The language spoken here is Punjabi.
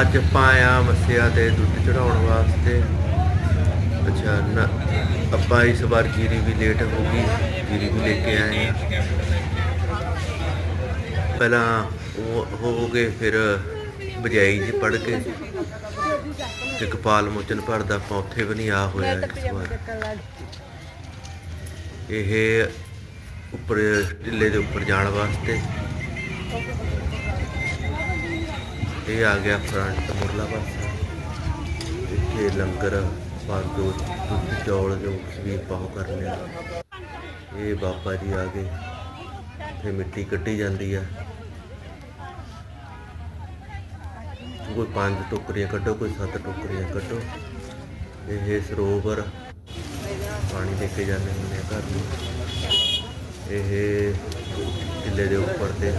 ਅੱਜ ਆਪਾਂ ਆਇਆ ਮੱਸਿਆ ਤੇ ਦੁੱਧ ਚੜਾਉਣ ਵਾਸਤੇ। ਅੱਛਾ ਨਾ ਆਪਾਂ ਇਸ ਵਾਰ ਜੀਰੀ ਵੀ ਲੇਟ ਹੋ ਗਈ। ਜੀਰੀ ਵੀ ਲੈ ਕੇ ਆਏ ਪਹਿਲਾਂ ਉਹ ਹੋ ਗਏ ਫਿਰ ਬਜਾਈ ਜੀ ਪੜ ਕੇ। ਤੇ ਕਪਾਲ ਮੋਚਨ ਭਰਦਾ ਆਪਾਂ ਉੱਥੇ ਵੀ ਨਹੀਂ ਆ ਹੋਇਆ ਇਸ ਵਾਰ। ਇਹ ਉੱਪਰ ਢਿੱਲੇ ਦੇ ਉੱਪਰ ਜਾਣ ਵਾਸਤੇ। ਇਹ ਆ ਗਿਆ ਫਰੰਟ ਮੁਰਲਾ ਪਾਸਾ। ਇੱਥੇ ਲੰਗਰ ਪਰ ਦੁੱਧ, ਚੌਲ ਜੋ ਕੁਛ ਵੀ ਪਾਉ ਕਰ ਲਿਆ। ਇਹ ਬਾਬਾ ਜੀ ਆ ਗਏ। ਤੇ ਮਿੱਟੀ ਕੱਢੀ ਜਾਂਦੀ ਆ। ਕੋਈ ਪੰਜ ਟੋਕਰੀਆਂ ਕੱਢੋ, ਕੋਈ ਸੱਤ ਟੋਕਰੀਆਂ ਕੱਢੋ। ਇਹ ਸਰੋਵਰ ਪਾਣੀ ਦੇ ਕੇ ਜਾਂਦੇ ਹੁੰਦੇ ਆ ਘਰ ਨੂੰ। ਇਹ ਕਿੱਲੇ ਦੇ ਉੱਪਰ ਤੇ।